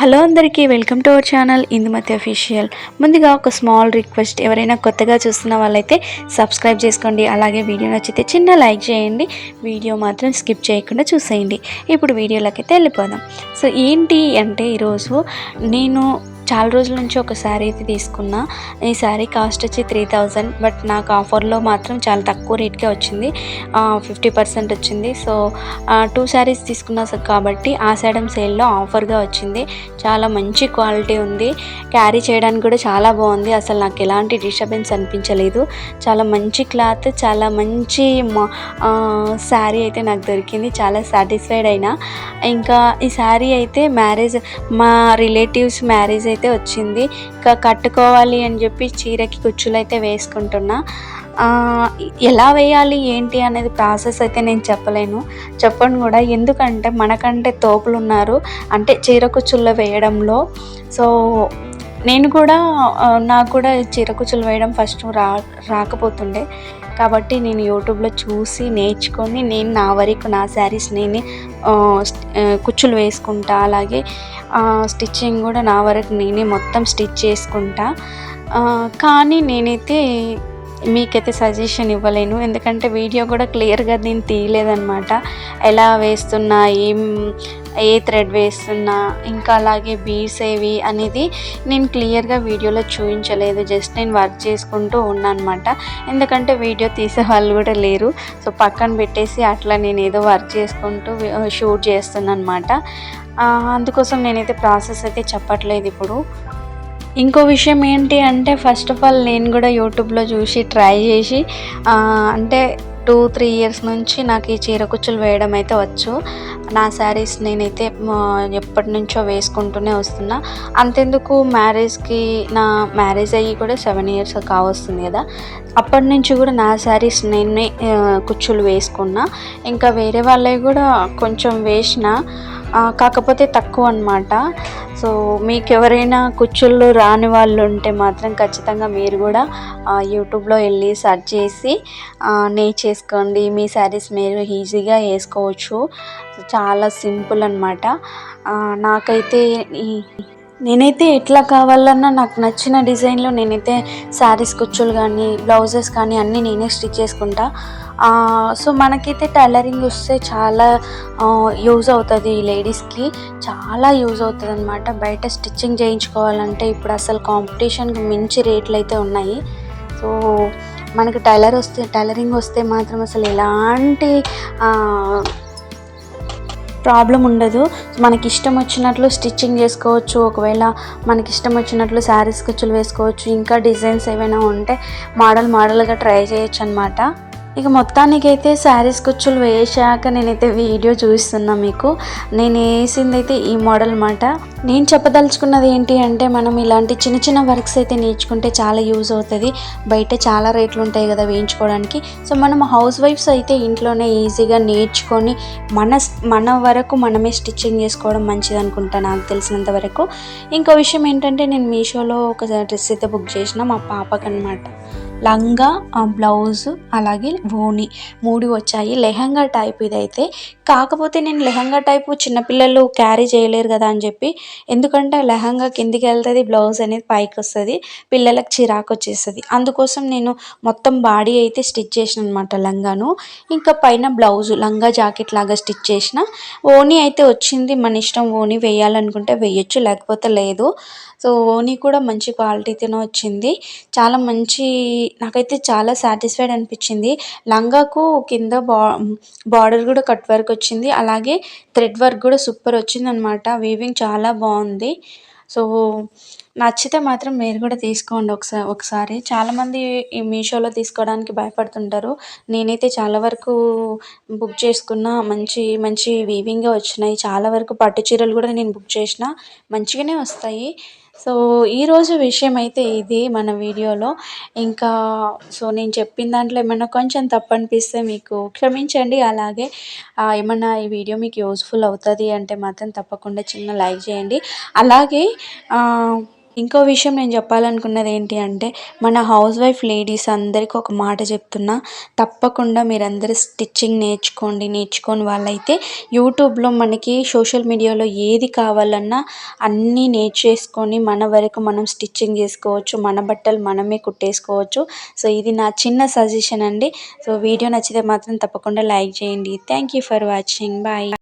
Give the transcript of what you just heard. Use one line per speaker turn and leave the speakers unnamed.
Hello అందరికీ welcome to our channel Indumathi official. ముందుగా ఒక స్మాల్ రిక్వెస్ట్ ఎవరైనా కొత్తగా చూస్తున్న వాళ్ళైతే సబ్స్క్రైబ్ చేసుకోండి అలాగే వీడియో నచ్చితే చిన్న లైక్ చేయండి వీడియో మాత్రం స్కిప్ చేయకుండా చూసేయండి. ఇప్పుడు వీడియోలోకి అయితే వెళ్ళిపోదాం. సో ఏంటి అంటే ఈరోజు నేను చాలా రోజుల నుంచి ఒక శారీ అయితే తీసుకున్నా. ఈ శారీ కాస్ట్ వచ్చి త్రీ థౌజండ్ బట్ నాకు ఆఫర్లో మాత్రం చాలా తక్కువ రేట్కే వచ్చింది. ఫిఫ్టీ పర్సెంట్ వచ్చింది. సో టూ శారీస్ తీసుకున్నా కాబట్టి కాబట్టి ఆషాఢం సేల్లో ఆఫర్గా వచ్చింది. చాలా మంచి క్వాలిటీ ఉంది. క్యారీ చేయడానికి కూడా చాలా బాగుంది. అసలు నాకు ఎలాంటి డిస్టర్బెన్స్ అనిపించలేదు. చాలా మంచి క్లాత్ చాలా మంచి శారీ అయితే నాకు దొరికింది. చాలా సాటిస్ఫైడ్ అయినా. ఇంకా ఈ శారీ అయితే మ్యారేజ్ మా రిలేటివ్స్ మ్యారేజ్ అయితే వచ్చింది. ఇంకా కట్టుకోవాలి అని చెప్పి చీరకి కుచ్చులు అయితే వేసుకుంటున్నా. ఎలా వేయాలి ఏంటి అనేది ప్రాసెస్ అయితే నేను చెప్పలేను. చెప్పను కూడా. ఎందుకంటే మనకంటే తోపులు ఉన్నారు. అంటే చీర కుచ్చుల్లో వేయడంలో. సో నేను కూడా నాకు కూడా చీర కుచ్చులు వేయడం ఫస్ట్ రా రాకపోతుండే. కాబట్టి నేను యూట్యూబ్లో చూసి నేర్చుకొని నేను నా వరకు నా శారీస్ నేనే కుచ్చులు వేసుకుంటా అలాగే స్టిచ్చింగ్ కూడా నా వరకు నేనే మొత్తం స్టిచ్ చేసుకుంటా. కానీ నేనైతే మీకైతే సజెషన్ ఇవ్వలేను. ఎందుకంటే వీడియో కూడా క్లియర్గా నేను తీయలేదన్నమాట. ఎలా వేస్తున్నా ఏం ఏ థ్రెడ్ వేస్తున్నా ఇంకా అలాగే బీడ్స్ ఏవి అనేది నేను క్లియర్గా వీడియోలో చూపించలేదు. జస్ట్ నేను వర్క్ చేసుకుంటూ ఉన్నాను అనమాట ఎందుకంటే వీడియో తీసే వాళ్ళు కూడా లేరు. సో పక్కన పెట్టేసి అట్లా నేను ఏదో వర్క్ చేసుకుంటూ షూట్ చేస్తున్నాను అనమాట అందుకోసం నేనైతే ప్రాసెస్ అయితే చెప్పట్లేదు ఇప్పుడు. ఇంకో విషయం ఏంటి అంటే ఫస్ట్ ఆఫ్ ఆల్ నేను కూడా యూట్యూబ్లో చూసి ట్రై చేసి అంటే టూ త్రీ ఇయర్స్ నుంచి నాకు ఈ చీరకుచ్చులు వేయడం అయితే వచ్చు. నా శారీస్ నేనైతే ఎప్పటి నుంచో వేసుకుంటూనే వస్తున్నా. అంతెందుకు మ్యారేజ్కి నా మ్యారేజ్ అయ్యి కూడా సెవెన్ ఇయర్స్ కావస్తుంది కదా. అప్పటి నుంచి కూడా నా శారీస్ నేనే కుచ్చులు వేసుకున్నా. ఇంకా వేరే వాళ్ళవి కూడా కొంచెం వేసిన కాకపోతే తక్కువ అనమాట సో మీకు ఎవరైనా కుచ్చుళ్ళు రాని వాళ్ళు ఉంటే మాత్రం ఖచ్చితంగా మీరు కూడా యూట్యూబ్లో వెళ్ళి సెర్చ్ చేసి ఆ, నేర్చేసుకోండి మీ శారీస్ మీరు ఈజీగా వేసుకోవచ్చు. చాలా సింపుల్ అనమాట నాకైతే ఈ నేనైతే ఎట్లా కావాలన్నా నాకు నచ్చిన డిజైన్లో నేనైతే శారీస్ కుచ్చులు కానీ బ్లౌజెస్ కానీ అన్నీ నేనే స్టిచ్ చేసుకుంటా. సో మనకైతే టైలరింగ్ వస్తే చాలా యూజ్ అవుతుంది లేడీస్కి. చాలా యూజ్ అవుతుంది అనమాట బయట స్టిచ్చింగ్ చేయించుకోవాలంటే ఇప్పుడు అసలు కాంపిటీషన్కి మించి రేట్లు అయితే ఉన్నాయి. సో మనకి టైలర్ వస్తే టైలరింగ్ వస్తే మాత్రం అసలు ఎలాంటి ప్రాబ్లం ఉండదు. మనకి ఇష్టం వచ్చినట్లు స్టిచ్చింగ్ చేసుకోవచ్చు. ఒకవేళ మనకి ఇష్టం వచ్చినట్లు శారీస్ కుచ్చులు వేసుకోవచ్చు. ఇంకా డిజైన్స్ ఏవైనా ఉంటే మోడల్ మోడల్గా ట్రై చేయొచ్చు అనమాట ఇక మొత్తానికైతే శారీస్ కుచ్చులు వేసాక నేనైతే వీడియో చూపిస్తున్నా మీకు. నేను వేసింది అయితే ఈ మోడల్ అనమాట నేను చెప్పదలుచుకున్నది ఏంటి అంటే మనం ఇలాంటి చిన్న చిన్న వర్క్స్ అయితే నేర్చుకుంటే చాలా యూజ్ అవుతుంది. బయట చాలా రేట్లు ఉంటాయి కదా వేయించుకోవడానికి. సో మనం హౌస్ వైఫ్స్ అయితే ఇంట్లోనే ఈజీగా నేర్చుకొని మన మన వరకు మనమే స్టిచ్చింగ్ చేసుకోవడం మంచిది అనుకుంటా నాకు తెలిసినంత వరకు. ఇంకో విషయం ఏంటంటే నేను మీషోలో ఒక డ్రెస్ అయితే బుక్ చేసిన మా పాపకనమాట లంగా ఆ, బ్లౌజ్ అలాగే ఓణి మూడు వచ్చాయి. లెహంగా టైప్ ఇదైతే. కాకపోతే నేను లెహంగా టైపు చిన్నపిల్లలు క్యారీ చేయలేరు కదా అని చెప్పి ఎందుకంటే లెహంగా కిందికి వెళ్తుంది బ్లౌజ్ అనేది పైకి వస్తుంది పిల్లలకు చిరాకు వచ్చేస్తుంది. అందుకోసం నేను మొత్తం బాడీ అయితే స్టిచ్ చేసిన అనమాట లంగాను. ఇంకా పైన బ్లౌజ్ లంగా జాకెట్ లాగా స్టిచ్ చేసిన. ఓణి అయితే వచ్చింది మన ఇష్టం ఓణి వేయాలనుకుంటే వేయచ్చు లేకపోతే లేదు. సో ఓణి కూడా మంచి క్వాలిటీతోనే వచ్చింది. చాలా మంచి నాకైతే చాలా సాటిస్ఫైడ్ అనిపించింది. లంగాకు కింద బా బార్డర్ కూడా కట్ వర్క్ వచ్చింది. అలాగే థ్రెడ్ వర్క్ కూడా సూపర్ వచ్చింది అనమాట వీవింగ్ చాలా బాగుంది. సో నచ్చితే మాత్రం మీరు కూడా తీసుకోండి ఒకసారి ఒకసారి. చాలామంది ఈ మీషోలో తీసుకోవడానికి భయపడుతుంటారు. నేనైతే చాలా వరకు బుక్ చేసుకున్న. మంచి మంచి వీవింగే వచ్చినాయి. చాలా వరకు పట్టు చీరలు కూడా నేను బుక్ చేసిన మంచిగానే వస్తాయి. సో ఈరోజు విషయం అయితే ఇది మన వీడియోలో. ఇంకా సో నేను చెప్పిన దాంట్లో ఏమైనా కొంచెం తప్పు అనిపిస్తే మీకు క్షమించండి. అలాగే ఏమైనా ఏమన్నా ఈ వీడియో మీకు యూస్ఫుల్ అవుతుంది అంటే మాత్రం తప్పకుండా చిన్న లైక్ చేయండి. అలాగే ఇంకో విషయం నేను చెప్పాలనుకున్నది ఏంటి అంటే మన హౌస్ వైఫ్ లేడీస్ అందరికీ ఒక మాట చెప్తున్నా. తప్పకుండా మీరందరూ స్టిచ్చింగ్ నేర్చుకోండి నేర్చుకోని వాళ్ళైతే యూట్యూబ్లో మనకి సోషల్ మీడియాలో ఏది కావాలన్నా అన్నీ నేర్చేసుకొని మన వరకు మనం స్టిచ్చింగ్ చేసుకోవచ్చు మన బట్టలు మనమే కుట్టేసుకోవచ్చు. సో ఇది నా చిన్న సజెషన్ అండి. సో వీడియో నచ్చితే మాత్రం తప్పకుండా లైక్ చేయండి. Thank you for watching. Bye.